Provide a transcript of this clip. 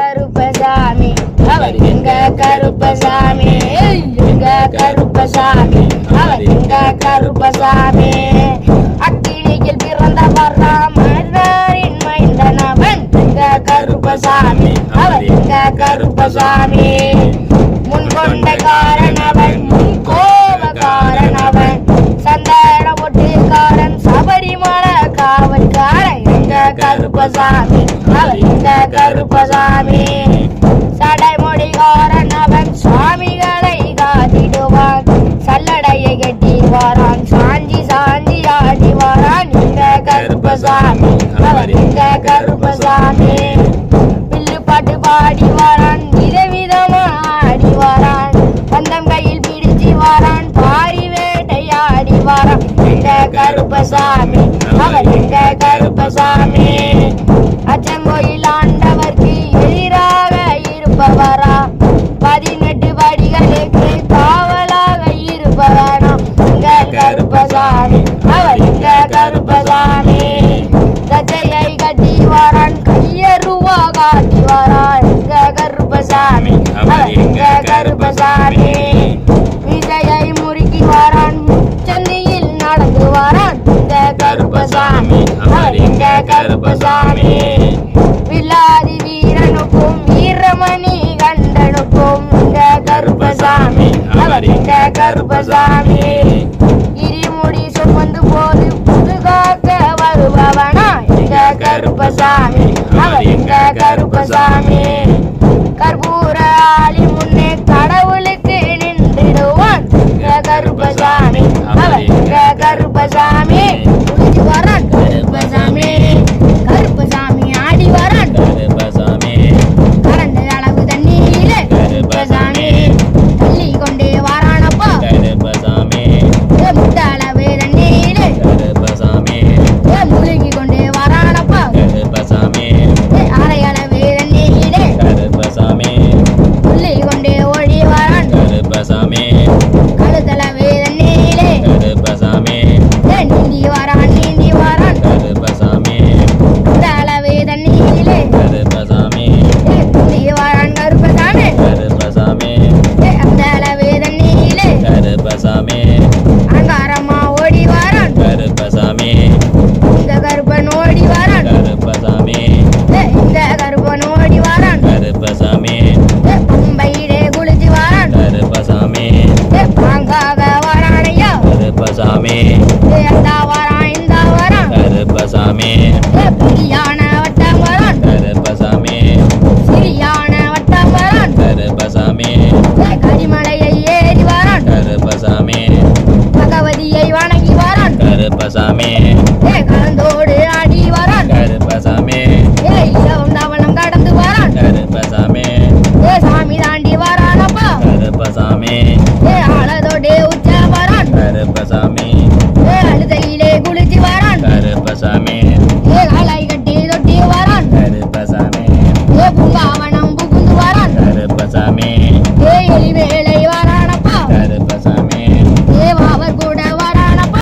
கருப்பசாமி. அவர் எங்க கருப்பசாமி? எங்க கருப்பசாமி? அவர் எங்க கருப்பசாமி? அக்கினியில் பிறந்த ராமனின் மைந்தனவன் எங்க கருப்பசாமி? அவர் எங்க கருப்பசாமி? கருப்பசாமி இந்த கருப்பசாமி. சடைமொழி காரன் அவன் சுவாமிகளை காத்திடுவான் சல்லடையை கட்டி வாரான் சாஞ்சி சாஞ்சி ஆடி வாரான் இந்த கருப்பசாமி அவர் இந்த கருப்பசாமி. பில்லு பாட்டு பாடி வாரான் விதவிதமா ஆடி வாரான் பந்தம் கையில் பிடிச்சி வாரான் பாரி வேட்டையாடி வாரான் எங்க கருப்பசாமி அவர் இந்த கருப்பசாமி அச்சங்கோயில் ஆண்டவர்க்கு எதிராக இருப்பவரா? பதினெட்டு படிகளுக்கு காவலாக இருப்பவரா கருப்பசாமி. அவர் எங்க கருப்பசாமி. கருப்பசாமி இருமுடி சுமந்து போது புதுகாக்க வருபவனா எங்க கருப்பசாமி. அவர் எங்க கருப்பசாமி. கற்பூர ஆளி முன்னே